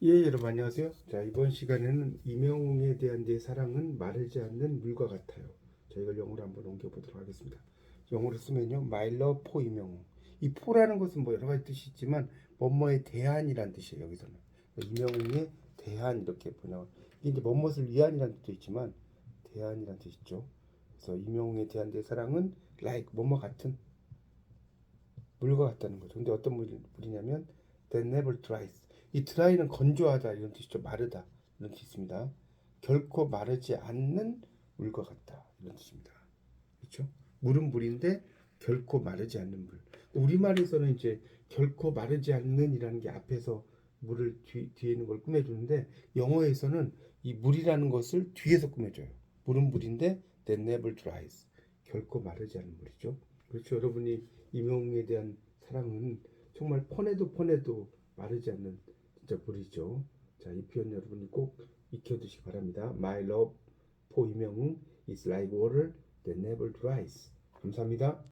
예, 여러분 안녕하세요. 자, 이번 시간에는 이명웅에 대한 내 사랑은 마르지 않는 물과 같아요. 자, 이걸 영어로 한번 옮겨 보도록 하겠습니다. 영어로 쓰면요, My love for 이명웅. 이 포라는 것은 뭐 여러 가지 뜻이 있지만 뭐뭐에 대한이란 뜻이에요. 여기서는 이명웅에 대한 이렇게 보냐. 이게 이제 뭐뭇을 위한이란 뜻도 있지만 대한이란 뜻이죠. 그래서 이명웅에 대한 내 사랑은 like 뭐뭐 같은 물과 같다는 거죠. 근데 어떤 물, 물이냐면 that never dries. 이 dry는 건조하다 이런 뜻이죠. 마르다 이런 뜻이 있습니다. 결코 마르지 않는 물과 같다 이런 뜻입니다. 그렇죠? 물은 물인데 결코 마르지 않는 물. 우리말에서는 이제 결코 마르지 않는이라는 게 앞에서 물을 뒤, 뒤에 있는 걸 꾸며주는데 영어에서는 이 물이라는 것을 뒤에서 꾸며줘요. 물은 물인데 that never dries. 결코 마르지 않는 물이죠. 그렇죠. 여러분이 이명웅에 대한 사랑은 정말 퍼내도 퍼내도 마르지 않는 진짜 물이죠. 자, 이 표현 여러분이 꼭 익혀두시기 바랍니다. My love for 이명웅 is like water that never dries. 감사합니다.